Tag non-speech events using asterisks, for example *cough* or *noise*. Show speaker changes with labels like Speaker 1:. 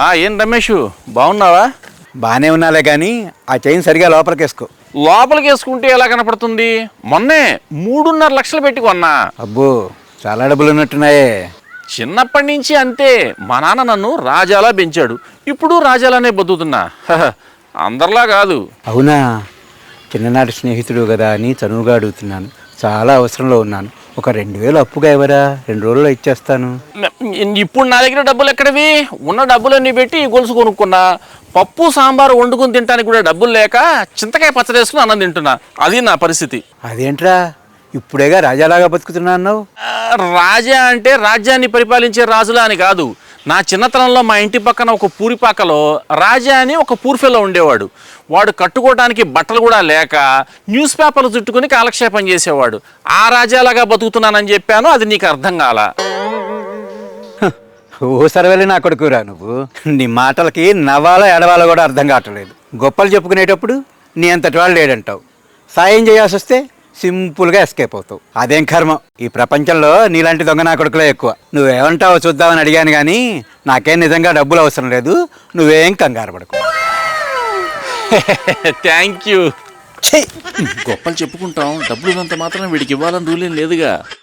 Speaker 1: ఆ ఏం రమేష్ బాగున్నావా?
Speaker 2: బాగానే ఉన్నాలే కానీ ఆ చైన్ సరిగా లోపలికి వేసుకో
Speaker 1: లోపలికి వేసుకుంటే ఎలా కనపడుతుంది? మొన్నే మూడున్నర లక్షలు పెట్టి కొన్నా.
Speaker 2: అబ్బో చాలా డబ్బులు ఉన్నట్టున్నాయే
Speaker 1: చిన్నప్పటి నుంచి అంతే. మా నాన్న నన్ను రాజాలా పెంచాడు. ఇప్పుడు రాజాలానే బతుకుతున్నా. హహ, అందరిలా కాదు.
Speaker 2: అవునా? చిన్ననాటి స్నేహితుడు కదా అని చనువుగా అడుగుతున్నాను. చాలా అవసరంలో ఉన్నాను. ఒక రెండు వేలు అప్పుగా ఇవ్వరా? రెండు రోజుల్లో ఇచ్చేస్తాను.
Speaker 1: ఇప్పుడు నా దగ్గర డబ్బులు ఎక్కడవి? ఉన్న డబ్బులన్నీ పెట్టి ఈ గొలుసు కొనుక్కున్నా. పప్పు సాంబారు వండుకుని తినడానికి కూడా డబ్బులు లేక చింతకాయ పచ్చడి వేసుకుని అన్నం తింటున్నా. అది నా పరిస్థితి.
Speaker 2: అదేంట్రా? ఇప్పుడేగా రాజాలాగా బతుకుతున్నా అన్నావు?
Speaker 1: రాజా అంటే రాజ్యాన్ని పరిపాలించే రాజులా అని కాదు. నా చిన్నతనంలో మా ఇంటి పక్కన ఒక పూరిపాకలో రాజా అని ఒక పూర్ఫెలో ఉండేవాడు. వాడు కట్టుకోవడానికి బట్టలు కూడా లేక న్యూస్ పేపర్లు చుట్టుకుని కాలక్షేపం చేసేవాడు. ఆ రాజాలాగా బతుకుతున్నానని చెప్పాను అది నీకు అర్థం కాల?
Speaker 2: ఓ సర్వేలే నా కొడుకురా నువ్వు. నీ మాటలకి నవ్వాలో ఎడవాలో కూడా అర్థం కావట్లేదు. గొప్పలు చెప్పుకునేటప్పుడు నీ అంతటి వాళ్ళు లేడంటావు. సాయం చేయాల్సి వస్తే సింపుల్గా ఎస్కేప్ అవుతావు. అదేం కర్మ? ఈ ప్రపంచంలో నీలాంటి దొంగ నా కొడుకులే ఎక్కువ. నువ్వేమంటావో చూద్దామని అడిగాను కానీ నాకేం నిజంగా డబ్బులు అవసరం లేదు. నువ్వేం కంగారు పడకు. *laughs*
Speaker 1: Thank you.
Speaker 2: ఛీ!
Speaker 1: గొప్పలు చెప్పుకుంటాం. డబ్బులు ఉన్నంత మాత్రం వీడికి ఇవ్వాలని రూలేం లేదుగా.